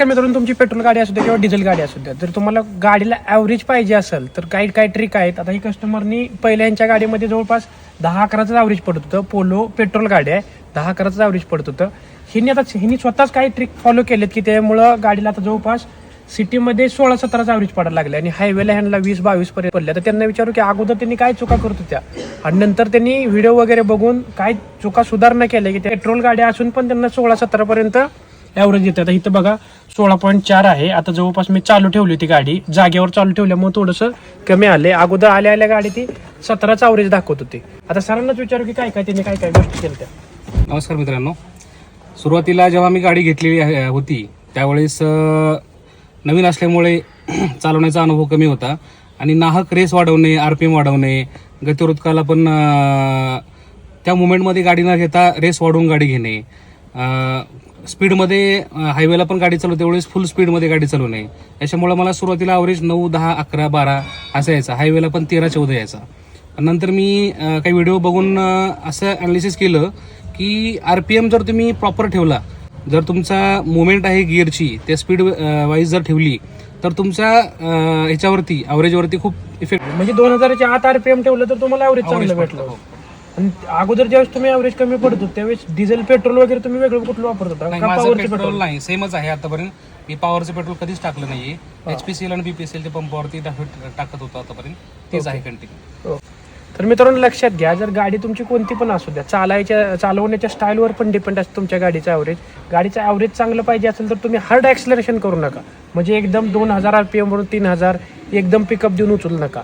कमी करून तुमची पेट्रोल गाडी असू द्या किंवा डिझेल गाडी असू द्या. जर तुम्हाला गाडीला ॲव्हरेज पाहिजे असेल तर काही काही ट्रिक आहेत. आता ही कस्टमरनी पहिल्यांच्या गाडीमध्ये जवळपास दहा अकराचं ॲव्हरेज पडत होतं. पोलो पेट्रोल गाडी आहे. दहा अकराचं ॲव्हरेज पडत होतं. हिने आता हिने स्वतःच काही ट्रिक फॉलो केलेत की त्यामुळं गाडीला आता जवळपास सिटीमध्ये सोळा सतराचा ॲव्हरेज पडायला लागले आणि हायवेला ह्यांना वीस बावीस पर्यंत पडल्या. तर त्यांना विचारू की अगोदर त्यांनी काय चुका करत होत्या? आणि नंतर त्यांनी व्हिडिओ वगैरे बघून काय चुका सुधारणा केल्या की पेट्रोल गाड्या असून पण त्यांना सोळा सतरापर्यंत ॲव्हरेज येते आता इथं बघा सोळा पॉईंट चार आहे. आता जवळपास मी चालू ठेवली होती गाडी. जागेवर चालू ठेवल्यामुळे थोडंसं कमी आले. अगोदर आल्या आल्या गाडी ती सतराचा ॲव्हरेज दाखवत होती. आता सरांनाच विचारू की काय काय त्यांनी काय काय गोष्टी केल्या त्या. नमस्कार मित्रांनो. सुरुवातीला जेव्हा मी गाडी घेतलेली होती त्यावेळेस नवीन असल्यामुळे चालवण्याचा अनुभव कमी होता. आणि नाहक रेस वाढवणे आर पी एम वाढवणे गतिरोधकाला पण त्या मुमेंटमध्ये गाडी न घेता रेस वाढवून गाडी घेणे स्पीडमध्ये हायवेला पण गाडी चालवते. त्यावेळेस फुल स्पीडमध्ये गाडी चालवणे. याच्यामुळे मला सुरुवातीला अवरेज नऊ दहा अकरा बारा असं यायचा. हायवेला पण तेरा चौदा यायचा. नंतर मी काही व्हिडिओ बघून असं अनालिसिस केलं की आर पी एम जर तुम्ही प्रॉपर ठेवला जर तुमचा मुवमेंट आहे गिअरची त्या स्पीड वाईज जर ठेवली तर तुमच्या ह्याच्यावरती अवरेजवरती खूप इफेक्ट म्हणजे दोन हजाराच्या आत आरपीएम ठेवलं तर तुम्हाला ॲव्हरेज चांगलं भेटलं. हो. आणि अगोदर ज्यावेळेस तुम्ही ॲव्हरेज कमी पडत त्यावेळेस डिझेल पेट्रोल वगैरे तुम्ही वेगळं कुठलं वापरत होता? नाही का माझं पेट्रोल पेट्रोल नाही सेमच आहे आतापर्यंत. मी पॉवरचं पेट्रोल कधीच टाकलं नाहीये. एचपीसीएल आणि बीपीसीएल च्या पंपावरती टाक- टाकत होतो आतापर्यंत. तेच आहे कंटिन्यू हो. तर मित्रांनो लक्षात घ्या जर गाडी तुमची कोणती पण असू द्या चालायच्या चालवण्याच्या स्टाईलवर पण डिपेंड असतं तुमच्या गाडीचं ॲव्हरेज गाडीचं ॲव्हरेज चांगलं पाहिजे असेल तर तुम्ही हार्ड ॲक्सलरेशन करू नका. म्हणजे एकदम दोन हजार आर पी एम वरून तीन हजार एकदम पिकअप देऊन उचलू नका.